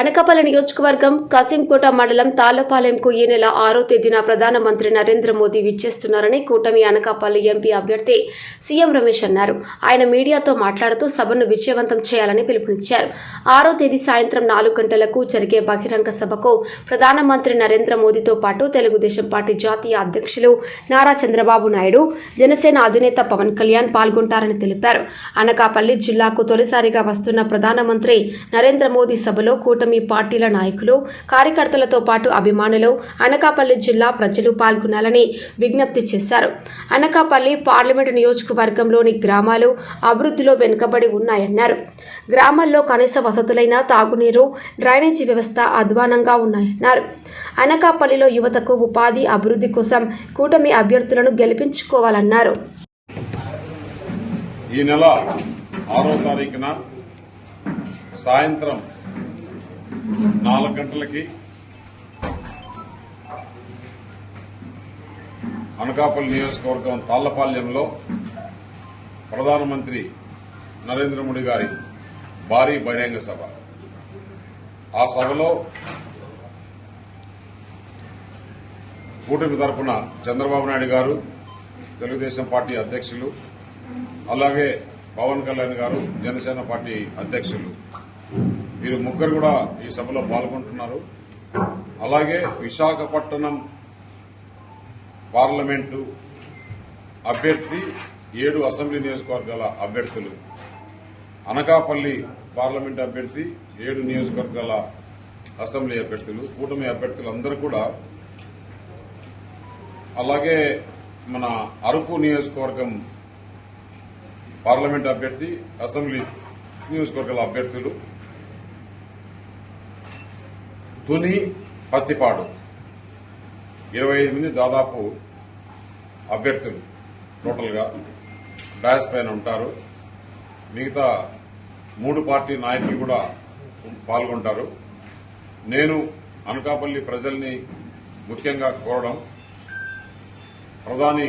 అనకాపల్లి నియోజకవర్గం కసింకోట మండలం తాళ్ళపాలెంకు ఈ నెల ఆరో తేదీన ప్రధానమంత్రి నరేంద్ర మోదీ విచ్చేస్తున్నారని కూటమి అనకాపల్లి ఎంపీ అభ్యర్థి సీఎం రమేష్ అన్నారు. ఆయన మీడియాతో మాట్లాడుతూ సభను విజయవంతం చేయాలని పిలుపునిచ్చారు. ఆరో తేదీ సాయంత్రం నాలుగు గంటలకు జరిగే బహిరంగ సభకు ప్రధానమంత్రి నరేంద్ర మోదీతో పాటు తెలుగుదేశం పార్టీ జాతీయ అధ్యక్షులు నారా చంద్రబాబు నాయుడు జనసేన అధినేత పవన్ కళ్యాణ్ పాల్గొంటారని తెలిపారు. అనకాపల్లి జిల్లాకు తొలిసారిగా వస్తున్న ప్రధానమంత్రి నరేంద్ర మోదీ సభలో కూటమి పార్టీల నాయకులు కార్యకర్తలతో పాటు అభిమానులు అనకాపల్లి జిల్లా ప్రజలు పాల్గొనాలని విజ్ఞప్తి చేశారు. అనకాపల్లి పార్లమెంటు నియోజకవర్గంలోని గ్రామాలు అభివృద్ధిలో వెనుకబడి ఉన్నాయన్నారు. గ్రామాల్లో కనీస వసతులైన తాగునీరు డ్రైనేజీ వ్యవస్థ అధ్వానంగా ఉన్నాయన్నారు. అనకాపల్లిలో యువతకు ఉపాధి అభివృద్ధి కోసం కూటమి అభ్యర్థులను గెలిపించుకోవాలన్నారు. ఈ నెల ఆరో తారీఖున సాయంత్రం నాలుగు గంటలకి అనకాపల్లి నియోజకవర్గం తాళ్ళపాల్యంలో ప్రధానమంత్రి నరేంద్ర మోడీ గారి భారీ బహిరంగ సభ. ఆ సభలో కూటమి తరపున చంద్రబాబు నాయుడు గారు తెలుగుదేశం పార్టీ అధ్యక్షులు అలాగే పవన్ కళ్యాణ్ గారు జనసేన పార్టీ అధ్యక్షులు. వీరు ముగ్గురు కూడా ఈ సభలో పాల్గొంటున్నారు. అలాగే విశాఖపట్నం పార్లమెంటు అభ్యర్థి ఏడు అసెంబ్లీ నియోజకవర్గాల అభ్యర్థులు అనకాపల్లి పార్లమెంట్ అభ్యర్థి ఏడు నియోజకవర్గాల అసెంబ్లీ అభ్యర్థులు కూటమి అభ్యర్థులు అందరూ కూడా. అలాగే మన అరకు నియోజకవర్గం పార్లమెంట్ అభ్యర్థి అసెంబ్లీ నియోజకవర్గాల అభ్యర్థులు తుని పత్తిపాడు. ఇరవై ఐదు మంది దాదాపు అభ్యర్థులు. టోటల్గా డాయస్ పైన ఉంటారు. మిగతా మూడు పార్టీ నాయకులు కూడా పాల్గొంటారు. నేను అనకాపల్లి ప్రజల్ని ముఖ్యంగా కోరడం ప్రధాని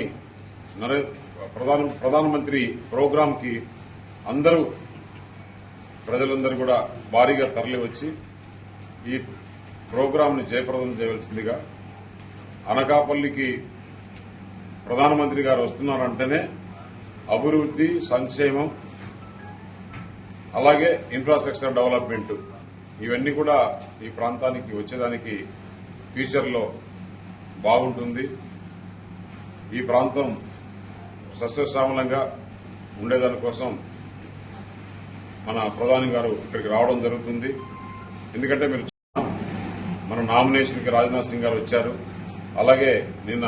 ప్రధాన ప్రధానమంత్రి ప్రోగ్రాంకి అందరూ ప్రజలందరూ కూడా భారీగా తరలి వచ్చి ఈ ప్రోగ్రాంని జయప్రదం చేయవలసిందిగా అనకాపల్లికి ప్రధానమంత్రి గారు వస్తున్నారంటేనే అభివృద్ది సంక్షేమం అలాగే ఇన్ఫ్రాస్ట్రక్చర్ డెవలప్మెంట్ ఇవన్నీ కూడా ఈ ప్రాంతానికి వచ్చేదానికి ఫ్యూచర్లో బాగుంటుంది. ఈ ప్రాంతం సస్యశ్యామలంగా ఉండేదానికోసం మన ప్రధాని గారు ఇక్కడికి రావడం జరుగుతుంది. ఎందుకంటే మీరు మన నామినేషన్కి రాజ్నాథ్ సింగ్ గారు వచ్చారు. అలాగే నిన్న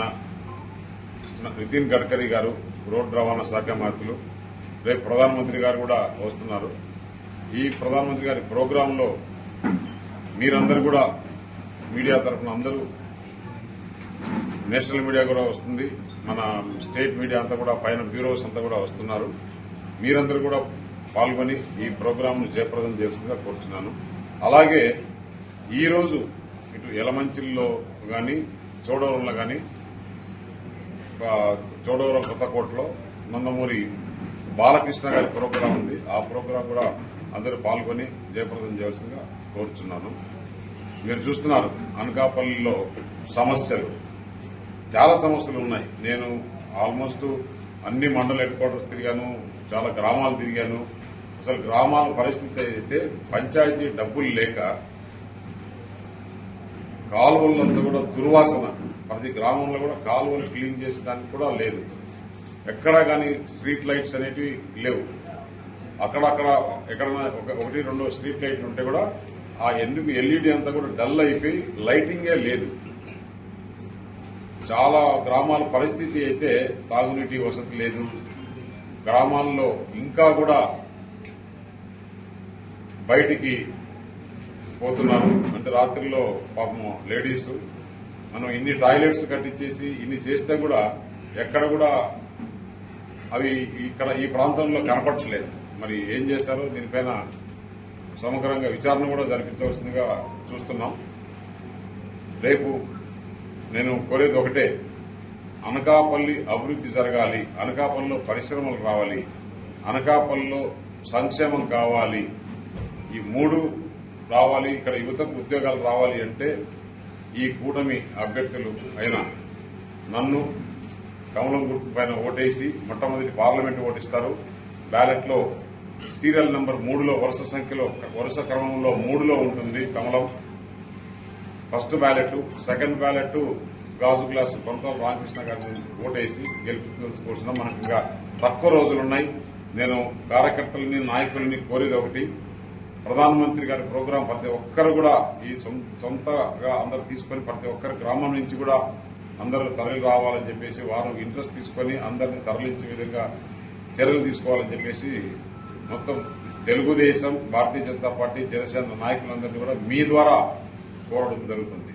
నితిన్ గడ్కరీ గారు రోడ్డు రవాణా శాఖ మంత్రులు రేపు ప్రధానమంత్రి గారు కూడా వస్తున్నారు. ఈ ప్రధానమంత్రి గారి ప్రోగ్రాంలో మీరందరూ కూడా మీడియా తరఫున అందరూ నేషనల్ మీడియా కూడా వస్తుంది. మన స్టేట్ మీడియా అంతా కూడా పైన బ్యూరోస్ అంతా కూడా వస్తున్నారు. మీరందరూ కూడా పాల్గొని ఈ ప్రోగ్రాంను జయప్రదం చేస్తుందిగా కోరుతున్నాను అలాగే ఈరోజు ఇటు ఎలమంచిల్లో కానీ చోడవరంలో కానీ ఆ, చోడవరం కొత్తకోటలో నందమూరి బాలకృష్ణ గారి ప్రోగ్రాం ఉంది. ఆ ప్రోగ్రాం కూడా అందరూ పాల్గొని జయప్రదం చేయాల్సిందిగా కోరుచున్నాను. మీరు చూస్తున్నారు అనకాపల్లిలో సమస్యలు. చాలా సమస్యలు ఉన్నాయి. నేను ఆల్మోస్ట్ అన్ని మండల హెడ్ క్వార్టర్స్ తిరిగాను చాలా గ్రామాలు తిరిగాను. అసలు గ్రామాల పరిస్థితి అయితే పంచాయతీ డబ్బులు లేక కాలువలంతా కూడా దుర్వాసన. ప్రతి గ్రామంలో కూడా కాలువలు క్లీన్ చేసేదానికి కూడా లేదు. ఎక్కడా కానీ స్ట్రీట్ లైట్స్ అనేటివి లేవు. అక్కడక్కడ ఎక్కడన్నా ఒకటి రెండు స్ట్రీట్ లైట్లు ఉంటే కూడా ఆ ఎందుకు ఎల్ఈడి అంతా కూడా డల్ అయిపోయి లైటింగే లేదు. చాలా గ్రామాల పరిస్థితి అయితే తాగునీటి వసతి లేదు. గ్రామాల్లో ఇంకా కూడా బయటికి పోతున్నారు అంటే రాత్రిలో పాపము లేడీస్ మనం ఇన్ని టాయిలెట్స్ కట్టించేసి ఇన్ని చేస్తే కూడా ఎక్కడ కూడా అవి ఇక్కడ ఈ ప్రాంతంలో కనపడట్లేదు. మరి ఏం చేశారో దీనిపైన సమగ్రంగా విచారణ కూడా జరిపించవలసిందిగా చూస్తున్నాం. రేపు నేను కోరేది ఒకటే అనకాపల్లి అభివృద్ధి జరగాలి అనకాపల్లిలో పరిశ్రమలు రావాలి అనకాపల్లిలో సంక్షేమం కావాలి. ఈ మూడు రావాలి ఇక్కడ యువతకు ఉద్యోగాలు రావాలి అంటే ఈ కూటమి అభ్యర్థులు అయిన నన్ను కమలం గుర్తు పైన ఓటేసి మొట్టమొదటి పార్లమెంట్ ఓటిస్తారు. బ్యాలెట్లో సీరియల్ నెంబర్ మూడులో వరుస సంఖ్యలో వరుస క్రమంలో మూడులో ఉంటుంది కమలం. ఫస్ట్ బ్యాలెట్ సెకండ్ బ్యాలెట్ గాజు గ్లాసు కొంత రామకృష్ణ గారిని ఓటేసి గెలిపించుకోవాల్సిన మనకు ఇంకా తక్కువ రోజులు ఉన్నాయి నేను కార్యకర్తలని నాయకులని కోరేది ఒకటి. ప్రధానమంత్రి గారి ప్రోగ్రాం ప్రతి ఒక్కరు కూడా ఈ సొంతగా అందరు తీసుకొని ప్రతి ఒక్కరి గ్రామం నుంచి కూడా అందరూ తరలి రావాలని చెప్పేసి వారు ఇంట్రెస్ట్ తీసుకొని అందరినీ తరలించే విధంగా చర్యలు తీసుకోవాలని చెప్పేసి మొత్తం తెలుగుదేశం భారతీయ జనతా పార్టీ జనసేన నాయకులందరినీ కూడా మీ ద్వారా కోరడం జరుగుతుంది.